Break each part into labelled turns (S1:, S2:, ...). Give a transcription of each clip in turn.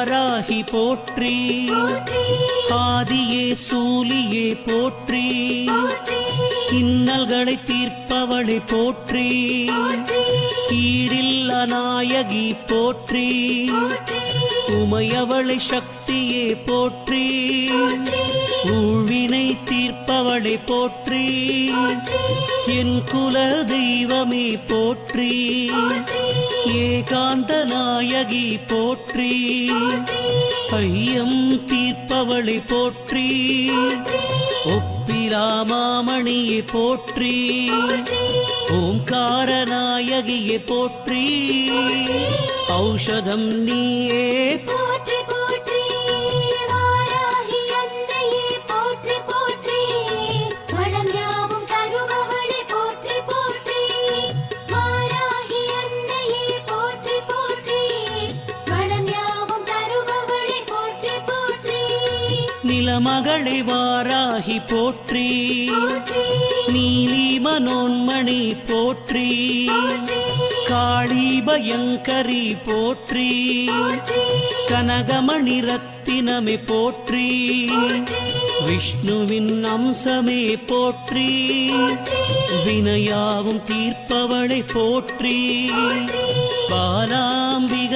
S1: வாராகி போற்றி. ஆதியே சூலியே போற்றி. இன்னல்களை தீர்ப்பவளை போற்றி. ஈடில்ல நாயகி போற்றி. உமையவளை சக்தியே போற்றி. ஊழ்வினை தீர்ப்பவளை போற்றி. என் குல தெய்வமே போற்றி. ஏகாந்த நாயகி போற்றி. ஐயம் தீர்ப்பவளை போற்றி. ஒப்பிலாமாமணியை போற்றி. ஓம்கார நாயகியை போற்றி. ஔஷதம் நீயே
S2: போற்றி
S1: நிலமகளை வாராகி போற்றி. நீலி மனோன்மணி போற்றி. காளி பயங்கரி போற்றி. கனகமணி ரத்தினமே போற்றி. விஷ்ணுவின் அம்சமே போற்றி. வினையாவும் தீர்ப்பவளை போற்றி.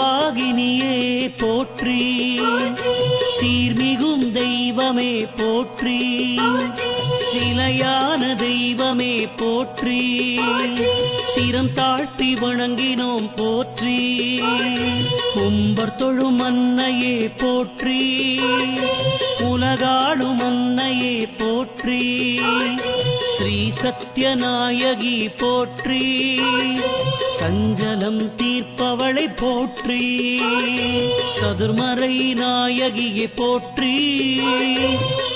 S1: சிம்மவாகினியே போற்றி. சீர்மிகும் தெய்வமே போற்றி. சிலையான தெய்வமே போற்றி. சிரம் தாழ்த்தி வணங்கினோம் போற்றி. கும்பர் தொழும் அன்னையே போற்றி. உலகாளும் அன்னையே போற்றி. ஸ்ரீ சத்யநாயகி போற்றி. சஞ்சலம் தீர்ப்பவளை போற்றி. சதுர்மறை நாயகியை போற்றி.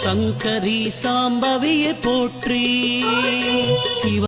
S1: சங்கரி சாம்பவியை போற்றி. சிவ